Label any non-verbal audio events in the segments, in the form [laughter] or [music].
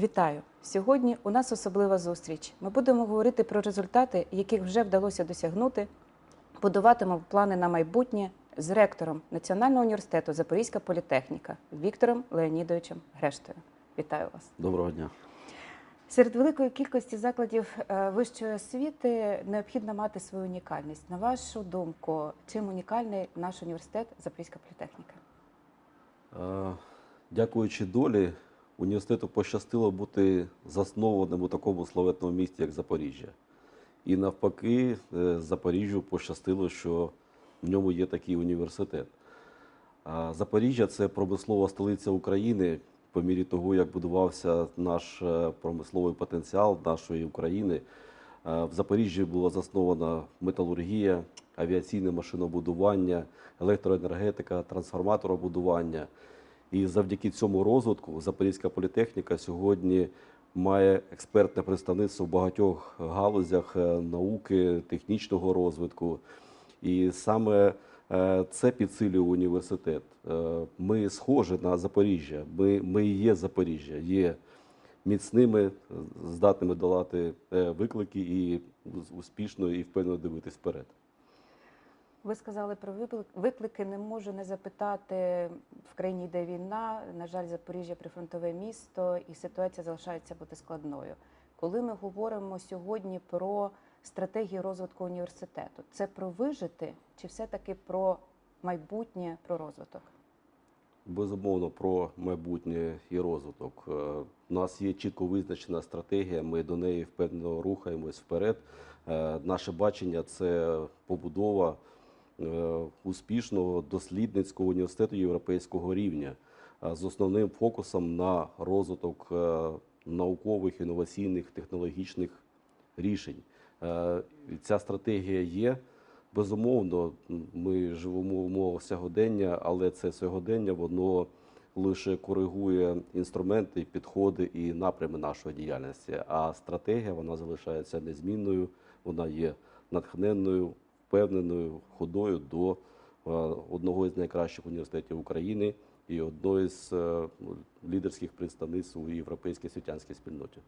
Вітаю! Сьогодні у нас особлива зустріч. Ми будемо говорити про результати, яких вже вдалося досягнути. Будуватимемо плани на майбутнє з ректором Національного університету Запорізька політехніка Віктором Леонідовичем Грештою. Вітаю вас! Доброго дня. Серед великої кількості закладів е, вищої освіти необхідно мати свою унікальність. На вашу думку, чим унікальний наш університет Запорізька політехніка? Е, Дякуючи долі, університету пощастило бути заснованим у такому славетному місті, як Запоріжжя. І навпаки, е, Запоріжжю пощастило, що в ньому є такий університет. А Запоріжжя це промислова столиця України. По мірі того, як будувався наш е, промисловий потенціал нашої України, Е, в Запоріжжі була заснована металургія, авіаційне машинобудування, електроенергетика, трансформаторобудування. І завдяки цьому розвитку Запорізька політехніка сьогодні має експертне представництво в багатьох галузях е, науки, технічного розвитку. І саме е, це підсилює університет. Е, Ми схожі на Запоріжжя. Ми, ми є Запоріжжя, є міцними, здатними долати виклики і успішно і впевнено дивитись вперед. Ви сказали про виклик- виклики. Не можу не запитати в країні йде війна. На жаль, Запоріжжя прифронтове місто, і ситуація залишається бути складною. Коли ми говоримо сьогодні про стратегію розвитку університету, це про вижити чи все-таки про майбутнє, про розвиток? Безумовно, про майбутнє і розвиток. Е, У нас є чітко визначена стратегія. Ми до неї впевнено рухаємось вперед. Е, Наше бачення це побудова е, успішного дослідницького університету європейського рівня е, з основним фокусом на розвиток е, наукових, інноваційних, технологічних рішень. Е, Ця стратегія є. Безумовно, ми живемо в умовах сьогодення, але це сьогодення воно лише коригує інструменти, підходи і напрями нашої діяльності. А стратегія вона залишається незмінною, вона є натхненною, впевненою, ходою до е, одного із найкращих університетів України і одного з е, лідерських представництв у європейській світянській спільноті.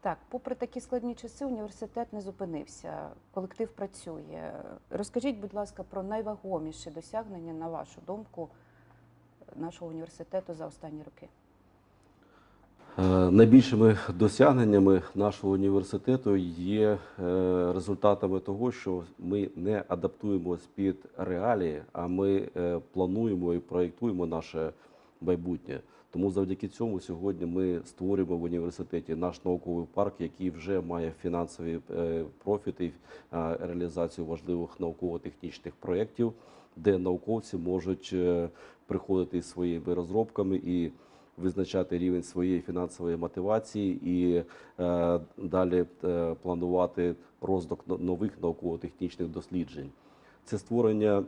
Так, попри такі складні часи, університет не зупинився, колектив працює. Розкажіть, будь ласка, про найвагоміші досягнення, на вашу думку, нашого університету за останні роки. Е, Найбільшими досягненнями нашого університету є е, результатами того, що ми не адаптуємось під реалії, а ми е, плануємо і проєктуємо наше майбутнє. Тому завдяки цьому сьогодні ми створюємо в університеті наш науковий парк, який вже має фінансові профіти, реалізацію важливих науково-технічних проєктів, де науковці можуть приходити із своїми розробками і визначати рівень своєї фінансової мотивації і е, далі е, планувати розвиток но- нових науково-технічних досліджень. Це створення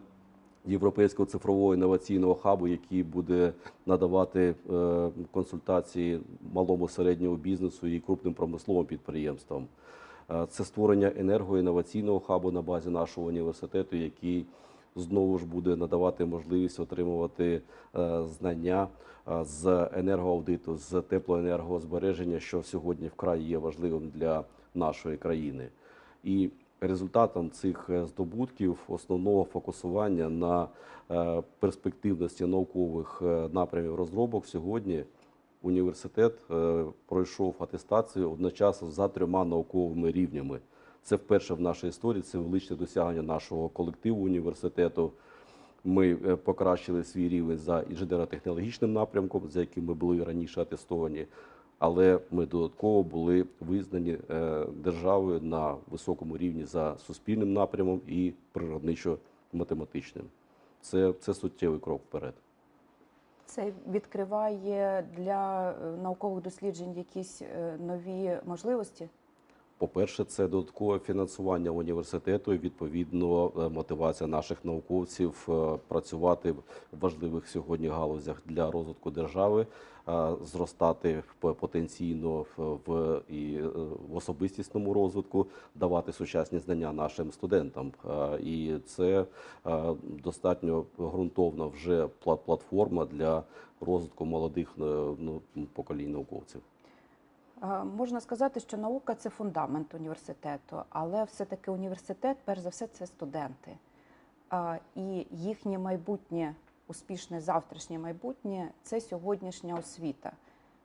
європейського цифрового інноваційного хабу, який буде надавати е, консультації малому середньому бізнесу і крупним промисловим підприємствам. Е, Це створення енергоінноваційного хабу на базі нашого університету, який знову ж буде надавати можливість отримувати е, знання е, з енергоаудиту, з теплоенергозбереження, що сьогодні вкрай є важливим для нашої країни. І результатом цих е, здобутків основного фокусування на перспективності наукових напрямів розробок сьогодні університет пройшов атестацію одночасно за трьома науковими рівнями. Це вперше в нашій історії, це величне досягнення нашого колективу університету. Ми е, покращили свій рівень за інженерно-технологічним напрямком, за яким ми були раніше атестовані, але ми додатково були визнані е, державою на високому рівні за суспільним напрямом і природничо-математичним. Це, це суттєвий крок вперед. Це відкриває для е, наукових досліджень якісь нові можливості. По-перше, це додаткове фінансування університету і відповідно е, мотивація наших науковців е, працювати в важливих сьогодні галузях для розвитку держави, е, зростати потенційно в, і, в особистісному розвитку, давати сучасні знання нашим студентам. І це достатньо ґрунтовна вже платформа для розвитку молодих ну, поколінь науковців. Е, Можна сказати, що наука це фундамент університету, але все-таки університет, перш за все, це студенти. Е, І їхнє майбутнє, успішне завтрашнє майбутнє це сьогоднішня освіта.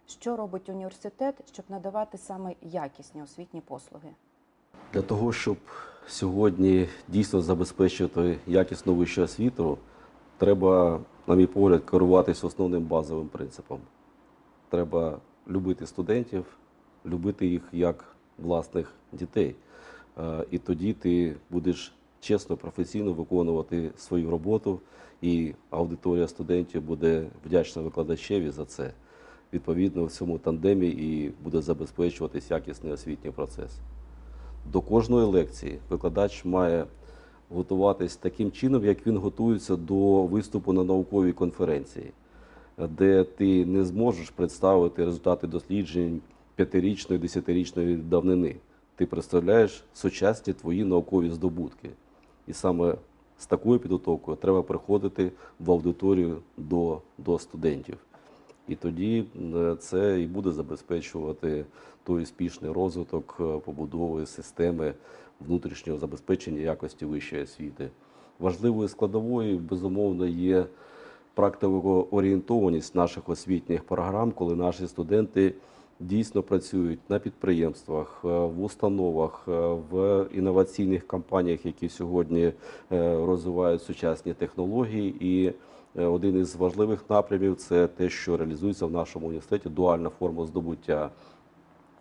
Що робить університет, щоб надавати саме якісні освітні послуги? Для того, щоб сьогодні дійсно забезпечити якісну вищу освіту, треба, на мій погляд, керуватися основним базовим принципом. Треба любити студентів, любити їх як власних дітей. Е, І тоді ти будеш чесно, професійно виконувати свою роботу, і аудиторія студентів буде вдячна викладачеві за це. Відповідно, в цьому тандемі і буде забезпечуватись якісний освітній процес. До кожної лекції викладач має готуватись таким чином, як він готується до виступу на науковій конференції, де ти не зможеш представити результати досліджень п'ятирічної, десятирічної давнини. Ти представляєш сучасні твої наукові здобутки. І саме з такою підготовкою треба приходити в аудиторію до, до студентів. І тоді е, це і буде забезпечувати той успішний розвиток е, побудови системи внутрішнього забезпечення якості вищої освіти. Важливою складовою, безумовно, є практикоорієнтованість наших освітніх програм, коли наші студенти дійсно працюють на підприємствах, е, в установах, е, в інноваційних компаніях, які сьогодні е, розвивають сучасні технології. І один із важливих напрямів це те, що реалізується в нашому університеті дуальна форма здобуття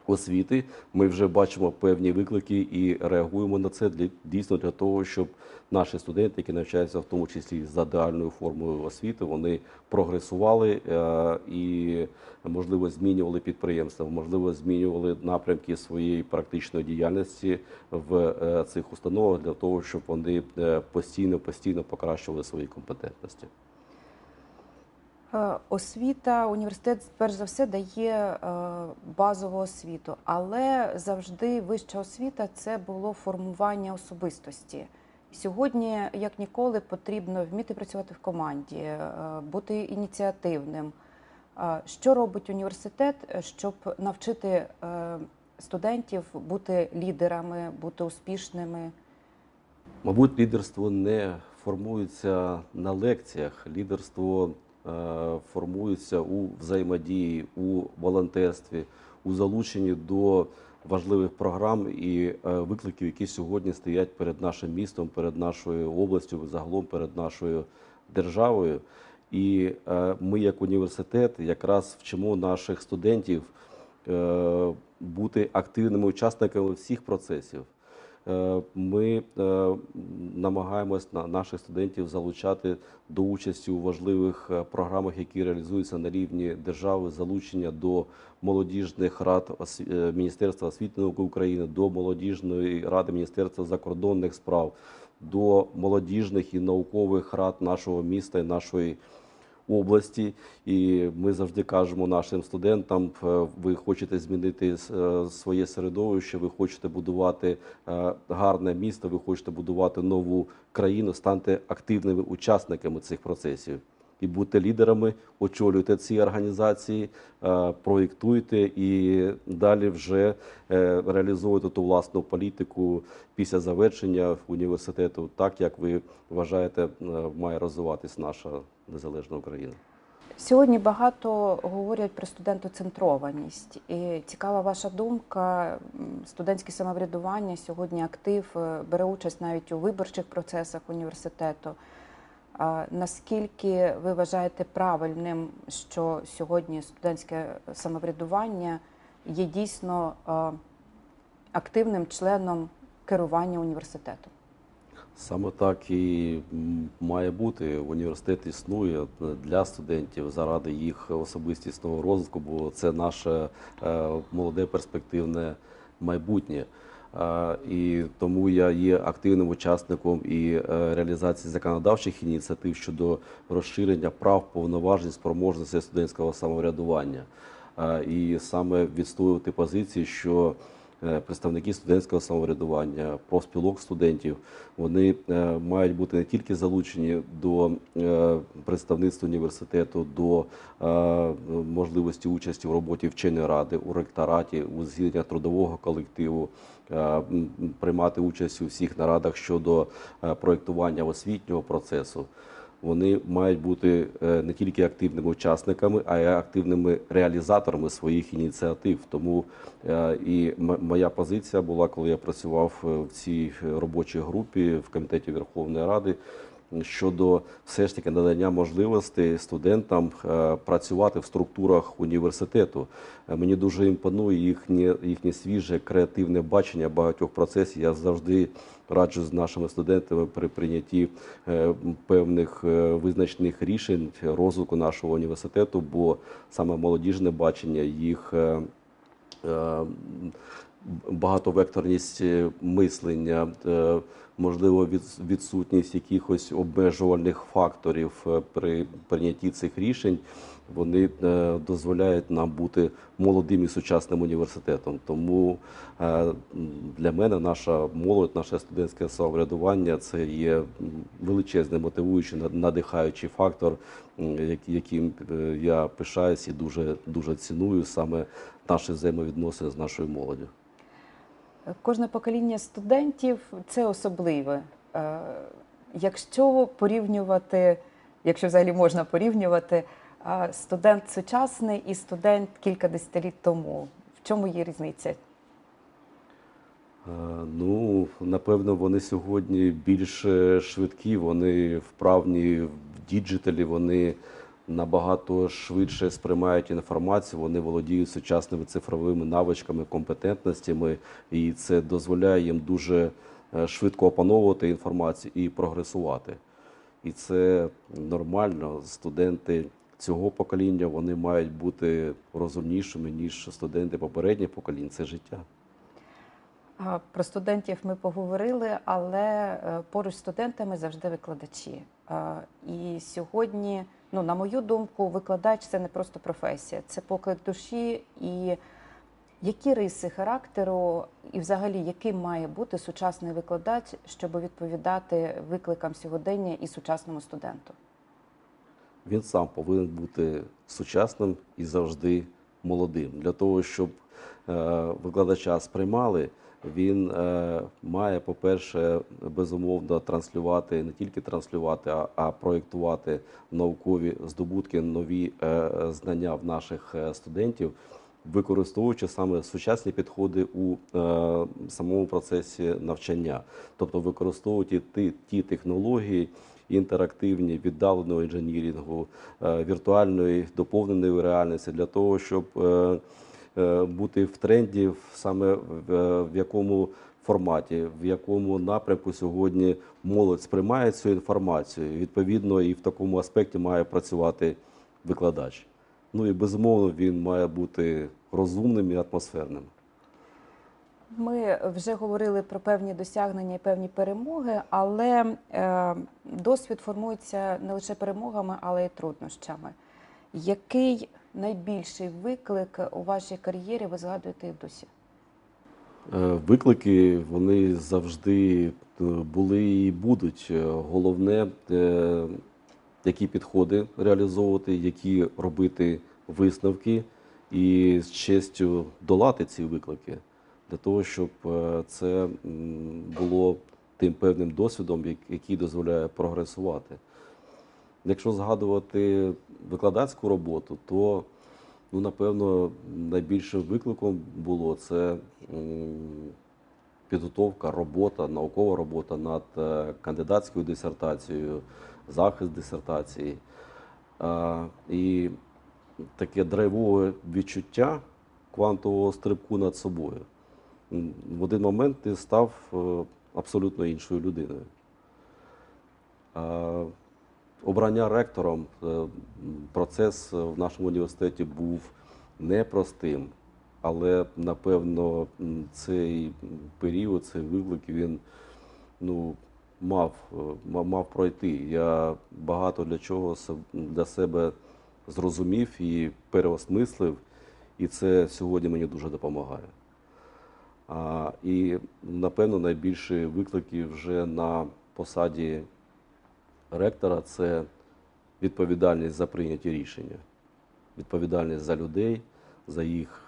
освіти. Ми вже бачимо певні виклики і реагуємо на це для дійсно для того, щоб наші студенти, які навчаються в тому числі за дуальною формою освіти, вони прогресували е, і можливо змінювали підприємства, можливо, змінювали напрямки своєї практичної діяльності в е, цих установах для того, щоб вони е, постійно постійно покращували свої компетентності. Е, Освіта, університет, перш за все, дає е, базову освіту, але завжди вища освіта це було формування особистості. Сьогодні, як ніколи, потрібно вміти працювати в команді, е, бути ініціативним. Що робить університет, щоб навчити студентів бути лідерами, бути успішними? Мабуть, лідерство не формується на лекціях. Лідерство е, формується у взаємодії, у волонтерстві, у залученні до важливих програм і е, викликів, які сьогодні стоять перед нашим містом, перед нашою областю, загалом перед нашою державою. І е, ми, як університет, якраз вчимо наших студентів бути активними учасниками всіх процесів. Е, Ми е, намагаємось на наших студентів залучати до участі у важливих е, програмах, які реалізуються на рівні держави, залучення до молодіжних рад Міністерства освіти науки України, до молодіжної ради Міністерства закордонних справ, до молодіжних і наукових рад нашого міста і нашої області. І ми завжди кажемо нашим студентам: е, ви хочете змінити е, своє середовище, ви хочете будувати е, гарне місто, ви хочете будувати нову країну, станьте активними учасниками цих процесів. І будьте лідерами, очолюйте ці організації, проєктуйте і далі вже реалізуйте ту власну політику після завершення університету, так як ви вважаєте, має розвиватись наша незалежна Україна. Сьогодні багато говорять про студентоцентрованість. І цікава ваша думка. Студентське самоврядування сьогодні актив е, бере участь навіть у виборчих процесах університету. Наскільки ви вважаєте правильним, що сьогодні студентське самоврядування є дійсно е, активним членом керування університету? Саме так і має бути. Університет існує для студентів заради їх особистісного розвитку, бо це наше е, молоде перспективне майбутнє. Е, І тому я є активним учасником і е, реалізації законодавчих ініціатив щодо розширення прав, повноважень, спроможності студентського самоврядування. І саме відстоювати позиції, що представники студентського самоврядування, профспілок студентів, вони е, мають бути не тільки залучені до е, представництва університету, до е, можливості участі в роботі вченої ради, у ректораті, у згіднення трудового колективу, е, приймати участь у всіх нарадах щодо е, проєктування освітнього процесу. Вони мають бути е, не тільки активними учасниками, а й активними реалізаторами своїх ініціатив. Тому е, і моя позиція була, коли я працював е, в цій робочій групі в комітеті Верховної Ради. Щодо все ж таки надання можливості студентам е, працювати в структурах університету, Е, мені дуже імпонує їхнє їхнє свіже креативне бачення багатьох процесів. Я завжди раджу з нашими студентами при прийнятті е, певних визначених рішень розвитку нашого університету, бо саме молодіжне бачення їх. багатовекторність мислення, можливо, відсутність якихось обмежувальних факторів е, при прийнятті цих рішень, вони е, дозволяють нам бути молодим і сучасним університетом. Тому е, для мене наша молодь, наше студентське самоврядування це є величезний мотивуючий, надихаючий фактор, яким я пишаюсь і дуже дуже ціную саме наші взаємовідносини з нашою молоддю. Кожне покоління студентів це особливе. Е, Якщо порівнювати, якщо взагалі можна порівнювати, е, студент сучасний і студент кілька десятиліть тому, в чому є різниця? Е, Ну, напевно, вони сьогодні більш швидкі, вони вправні в діджиталі, вони набагато швидше сприймають інформацію, вони володіють сучасними цифровими навичками, компетентностями, і це дозволяє їм дуже е, швидко опановувати інформацію і прогресувати. І це нормально. Студенти цього покоління вони мають бути розумнішими, ніж студенти попередніх поколінь. Це життя. Про студентів ми поговорили, але е, поруч з студентами завжди викладачі. І сьогодні, ну на мою думку, викладач це не просто професія, це поклик душі. І які риси характеру, і взагалі яким має бути сучасний викладач, щоб відповідати викликам сьогодення і сучасному студенту? Він сам повинен бути сучасним і завжди молодим. Для того, щоб е, викладача сприймали, він е, має, по-перше, безумовно транслювати, не тільки транслювати, а, а проєктувати наукові здобутки, нові е, знання в наших е, студентів, використовуючи саме сучасні підходи у е, самому процесі навчання, тобто використовувати ті, ті технології, інтерактивні, віддаленого інженірингу, е, віртуальної доповненої реальності для того, щоб е, бути в тренді саме в, е, в якому форматі, в якому напрямку сьогодні молодь сприймає цю інформацію. Відповідно, і в такому аспекті має працювати викладач. Ну і безумовно він має бути розумним і атмосферним. Ми вже говорили про певні досягнення і певні перемоги, але е, досвід формується не лише перемогами, але й труднощами. Який найбільший виклик у вашій кар'єрі ви згадуєте і досі? Е, Виклики вони завжди е, були і будуть. Е, Головне, які підходи реалізовувати, які робити висновки і з честю долати ці виклики для того, щоб це було тим певним досвідом, який дозволяє прогресувати. Якщо згадувати викладацьку роботу, то ну, напевно найбільшим викликом було це підготовка, робота, наукова робота над е, кандидатською дисертацією, захист дисертації. І таке драйвове відчуття квантового стрибку над собою. В один момент ти став е, абсолютно іншою людиною. Обрання ректором е, процес в нашому університеті був непростим, але напевно цей період, цей виклик він ну, мав, е, мав пройти. Я багато для чого для себе зрозумів і переосмислив, і це сьогодні мені дуже допомагає. А, І напевно найбільші виклики вже на посаді ректора це відповідальність за прийняті рішення, відповідальність за людей, за їх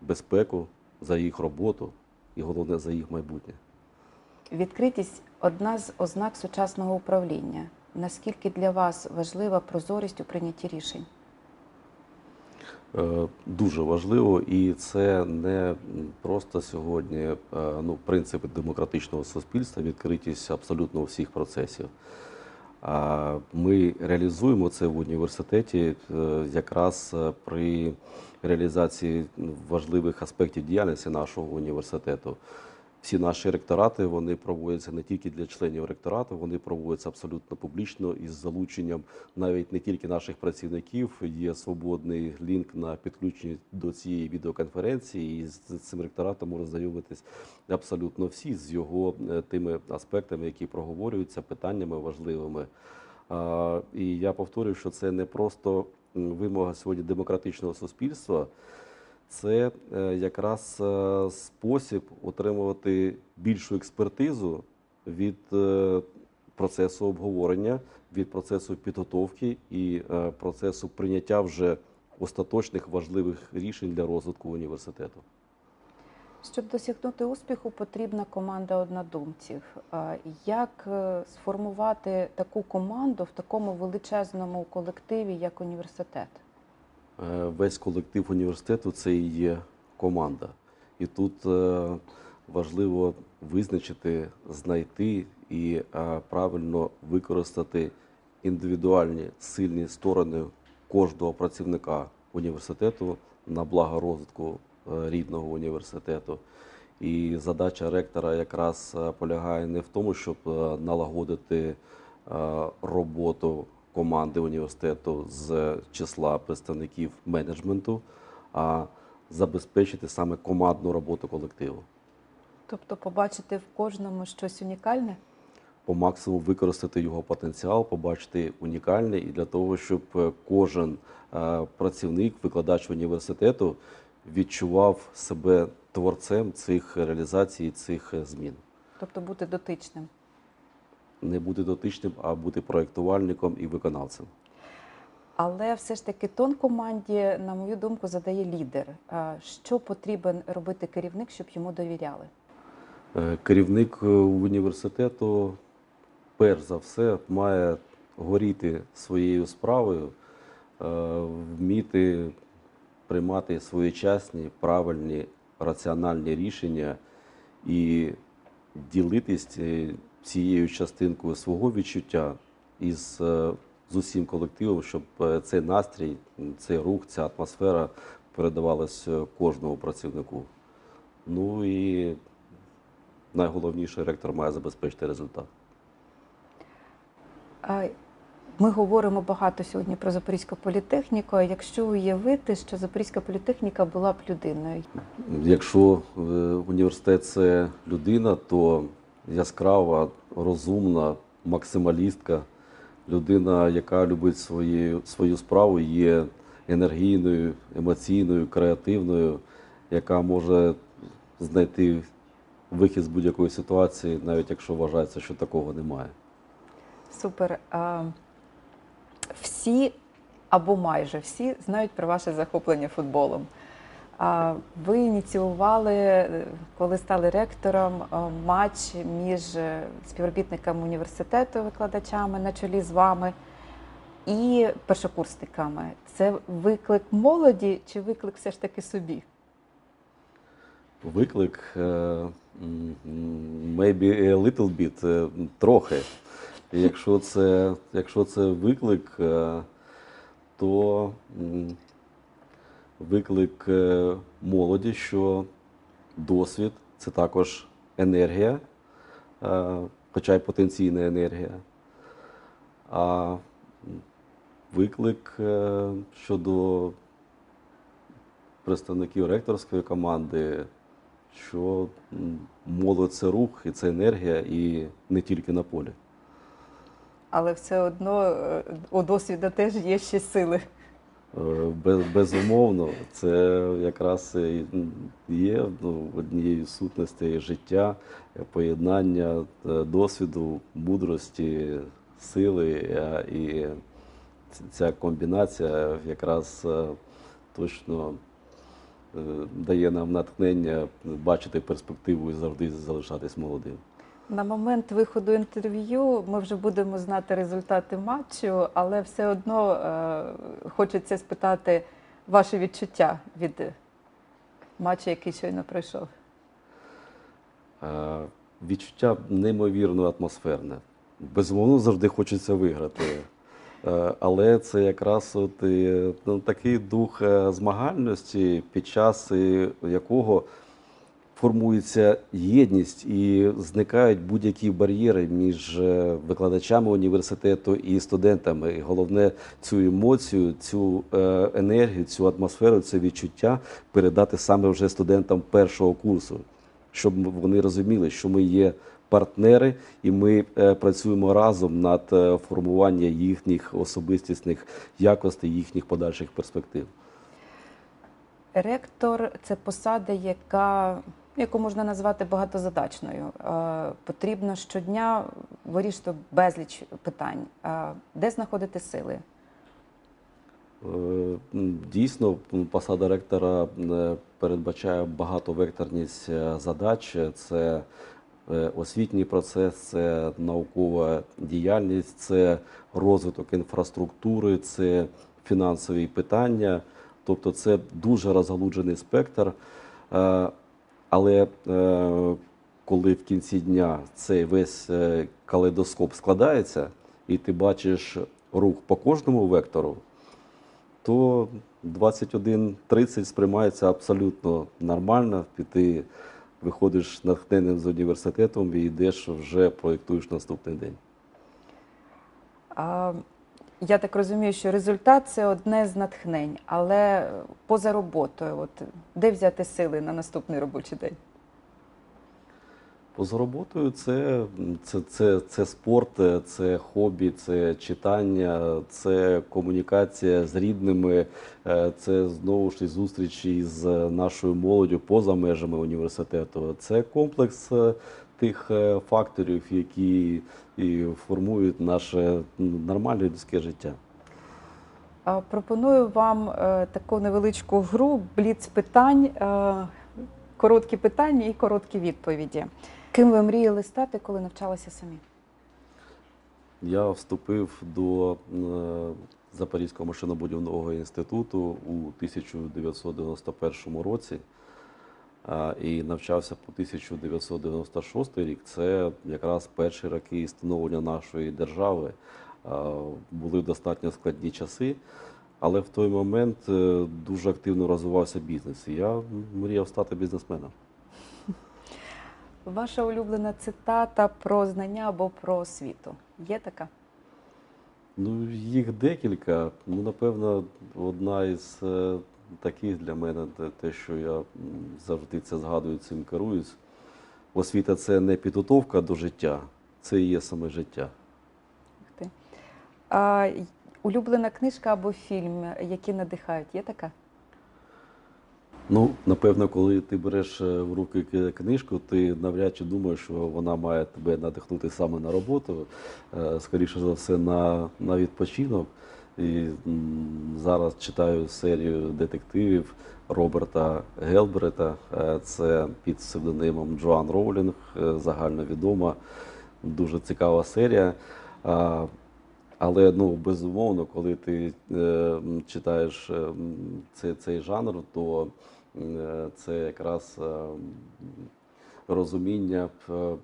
безпеку, за їх роботу і головне за їх майбутнє. Відкритість одна з ознак сучасного управління. Наскільки для вас важлива прозорість у прийнятті рішень? Е, Дуже важливо, і це не просто сьогодні е, ну, принципи демократичного суспільства, відкритість абсолютно всіх процесів. Ми реалізуємо це в університеті е, якраз е, при реалізації важливих аспектів діяльності нашого університету. Всі наші ректорати вони проводяться не тільки для членів ректорату, вони проводяться абсолютно публічно із залученням навіть не тільки наших працівників. Є свободний лінк на підключення до цієї відеоконференції, і з цим ректоратом можна знайомитись абсолютно всі з його е, тими аспектами, які проговорюються, питаннями важливими. І я повторюю, що це не просто вимога сьогодні демократичного суспільства. Це е, якраз е, спосіб отримувати більшу експертизу від е, процесу обговорення, від процесу підготовки і процесу прийняття вже остаточних важливих рішень для розвитку університету. Щоб досягнути успіху, потрібна команда однодумців. Як сформувати таку команду в такому величезному колективі, як університет? Е, Весь колектив університету це і є команда. І тут е, важливо визначити, знайти і е, правильно використати індивідуальні сильні сторони кожного працівника університету на благо розвитку рідного університету. І задача ректора якраз полягає не в тому, щоб налагодити роботу команди університету з числа представників менеджменту, а забезпечити саме командну роботу колективу. Тобто побачити в кожному щось унікальне? По максимуму використати його потенціал, побачити унікальне і для того, щоб е, кожен е, працівник, викладач університету відчував себе творцем цих реалізацій, цих е, змін. Тобто бути дотичним. Не бути дотичним, а бути проєктувальником і виконавцем. Але все ж таки тон команді, на мою думку, задає лідер. Що потрібен робити керівник, щоб йому довіряли? Е, Керівник е, університету, перш за все, має горіти своєю справою, е, вміти приймати своєчасні, правильні, раціональні рішення і ділитись цією частинкою свого відчуття із е, з усім колективом, щоб е, цей настрій, цей рух, ця атмосфера передавалась е, кожному працівнику. Ну і найголовніше ректор має забезпечити результат. Ми говоримо багато сьогодні про Запорізьку політехніку. А якщо уявити, що Запорізька політехніка була б людиною, Якщо університет це людина, то яскрава, розумна, максималістка, людина, яка любить свою, свою справу, є енергійною, емоційною, креативною, яка може знайти вихід з будь-якої ситуації, навіть якщо вважається, що такого немає. супер. А, Всі або майже всі знають про ваше захоплення футболом. Ви ініціювали, е, коли стали ректором, е, матч між е, співробітниками університету, викладачами на чолі з вами і першокурсниками. Це виклик молоді чи виклик все ж таки собі? Виклик maybe a little bit, трохи. Якщо це, якщо це виклик, то виклик е, молоді, що досвід це також енергія, е, хоча й потенційна енергія. А виклик е, щодо представників ректорської команди, що молодь це рух і це енергія, і не тільки на полі. Але все одно у досвіда теж є ще сили. Е, Без, безумовно, це якраз є ну, однією з сутностей життя, е, поєднання е, досвіду, мудрості, сили. І ця комбінація якраз точно дає нам натхнення бачити перспективу і завжди залишатись молодим. На момент виходу інтерв'ю ми вже будемо знати результати матчу, але все одно е, хочеться спитати ваші відчуття від матчу, який щойно пройшов. Е, Відчуття неймовірно атмосферне. Безумовно, завжди хочеться виграти. Е, Але це якраз от і, ну, такий дух е, змагальності, під час е, якого формується єдність і зникають будь-які бар'єри між е, викладачами університету і студентами. І головне цю емоцію, цю е, енергію, цю атмосферу, це відчуття передати саме вже студентам першого курсу, щоб вони розуміли, що ми є партнери, і ми е, працюємо разом над формуванням їхніх особистісних якостей, їхніх подальших перспектив. Ректор це посада, яка яку можна назвати багатозадачною. Е, Потрібно щодня вирішити безліч питань. Е, Де знаходити сили? Е, Дійсно, посада ректора передбачає багатовекторність задач. Це освітній процес, це наукова діяльність, це розвиток інфраструктури, це фінансові питання. Тобто це дуже розгалуджений спектр. Але е, коли в кінці дня цей весь е, калейдоскоп складається, і ти бачиш рух по кожному вектору, то 21.30 сприймається абсолютно нормально. Ти виходиш натхненним з університетом і йдеш вже проєктуєш наступний день. А, Я так розумію, що результат це одне з натхнень, але поза роботою, от де взяти сили на наступний робочий день? Поза роботою це, це, це, це спорт, це хобі, це читання, це комунікація з рідними, е, це знову ж і зустрічі з нашою молоддю поза межами університету. Це комплекс е, тих е, факторів, які і формують наше нормальне людське життя. Пропоную вам е, таку невеличку гру, бліц питань, е, короткі питання і короткі відповіді. Ким ви мріяли стати, коли навчалися самі? Я вступив до Запорізького машинобудівного інституту у 1991 році і навчався по 1996 рік. Це якраз перші роки становлення нашої держави. Були достатньо складні часи, але в той момент е, дуже активно розвивався бізнес. І я мріяв стати бізнесменом. Ваша улюблена цитата про знання або про освіту. Є така? Ну, їх декілька. Ну, напевно, одна із е, таких для мене, те- те, що я завжди це згадую, цим керуюсь. Освіта це не підготовка до життя, це і є саме життя. А, улюблена книжка або фільм, які надихають, є така? Ну, напевно, коли ти береш е, в руки книжку, ти навряд чи думаєш, що вона має тебе надихнути саме на роботу, е, скоріше за все, на, на відпочинок. І зараз читаю серію детективів Роберта Гелбрета. Е, Це під псевдонимом Джоан Роулінг, е, загальновідома, дуже цікава серія. Але ну безумовно, коли ти е, читаєш цей, цей жанр, то це якраз розуміння,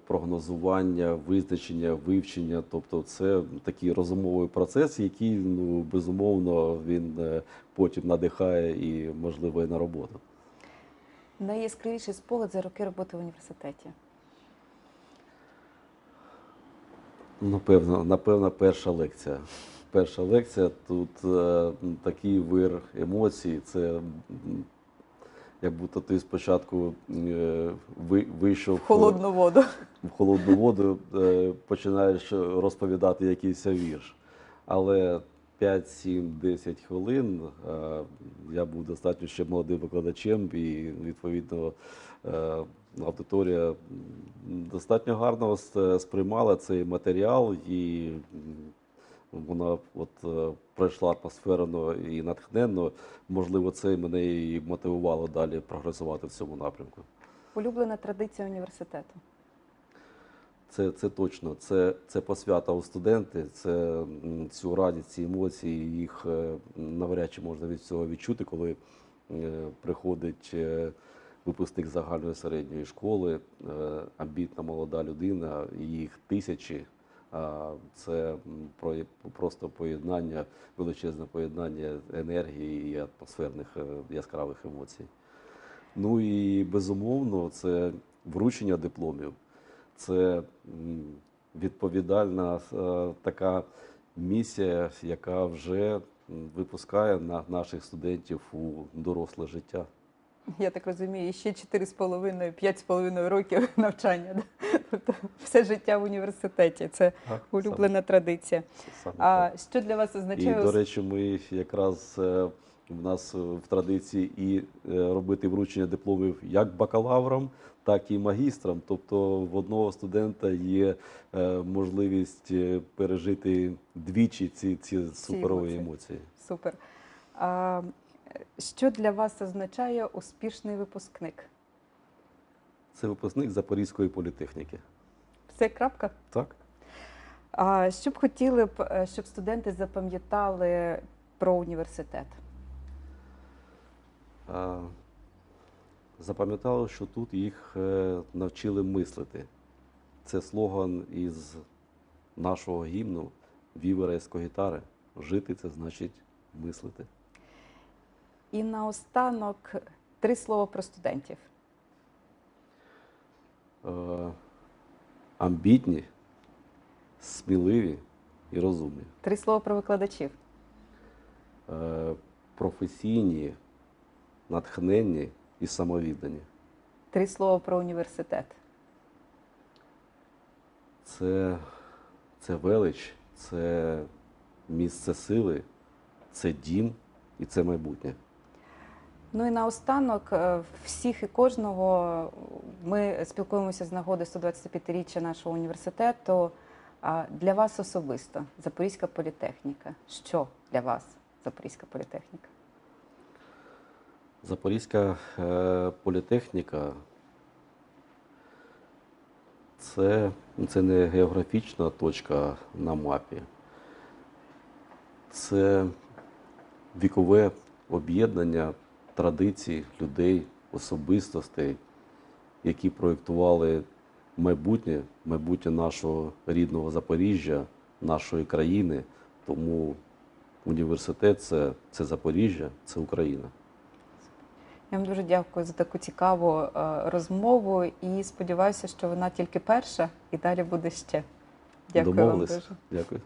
прогнозування, визначення, вивчення. Тобто, це такий розумовий процес, який ну безумовно він е, потім надихає і можливо і на роботу. Найяскравіший спогад за роки роботи в університеті. Напевно, напевно, перша лекція. Перша лекція тут е, такий вир емоцій. Це як будто ти спочатку е, ви- вийшов В холодну воду. в холодну воду, е, починаєш розповідати якийсь вірш. Але 5, 7, 10 хвилин. Е, Я був достатньо ще молодим викладачем, і відповідно аудиторія достатньо гарно сприймала цей матеріал, і вона от е, пройшла атмосферно і натхненно. Можливо, це мене і мотивувало далі прогресувати в цьому напрямку. Улюблена традиція університету. Це, це точно, це, це посвята у студенти, це цю радість, ці емоції, їх е, навряд чи можна від цього відчути, коли е, приходить випускник загальної середньої школи, амбітна молода людина, їх тисячі. Це про просто поєднання, величезне поєднання енергії і атмосферних е, яскравих емоцій. Ну і безумовно, це вручення дипломів. Це відповідальна е, така місія, яка вже випускає на наших студентів у доросле життя. Я так розумію, ще 4,5-5,5 років [laughs] навчання. да? Тобто все життя в університеті. Це улюблена традиція. Саме, саме А так. що для вас І, означає до речі, ми якраз е, в нас е, в традиції і е, робити вручення дипломів як бакалаврам, так і магістрам. Тобто в одного студента є можливість пережити двічі ці, ці суперові емоції. емоції. супер? А, що для вас означає успішний випускник? Це випускник Запорізької політехніки. Все крапка? Так? А що б хотіли б, е, щоб студенти запам'ятали про університет? А, Запам'ятали, що тут їх е, навчили мислити. Це слоган із нашого гімну Вівера Ескогітари. Жити це значить мислити. І наостанок три слова про студентів. Е, Амбітні, сміливі і розумні. Три слова про викладачів. Е, Професійні, натхненні і самовіддані. Три слова про університет. Це, це велич, це місце сили, це дім і це майбутнє. Ну і наостанок е, всіх і кожного ми спілкуємося з нагоди 125-річчя нашого університету. Для вас особисто Запорізька політехніка. Що для вас Запорізька політехніка? Запорізька е, політехніка це, це не географічна точка на мапі. Це вікове об'єднання традицій, людей, особистостей, які проєктували майбутнє, майбутнє нашого рідного Запоріжжя, нашої країни. Тому університет це, це Запоріжжя, це Україна. Я вам дуже дякую за таку цікаву е, розмову і сподіваюся, що вона тільки перша і далі буде ще. Дякую вам дуже. Дякую.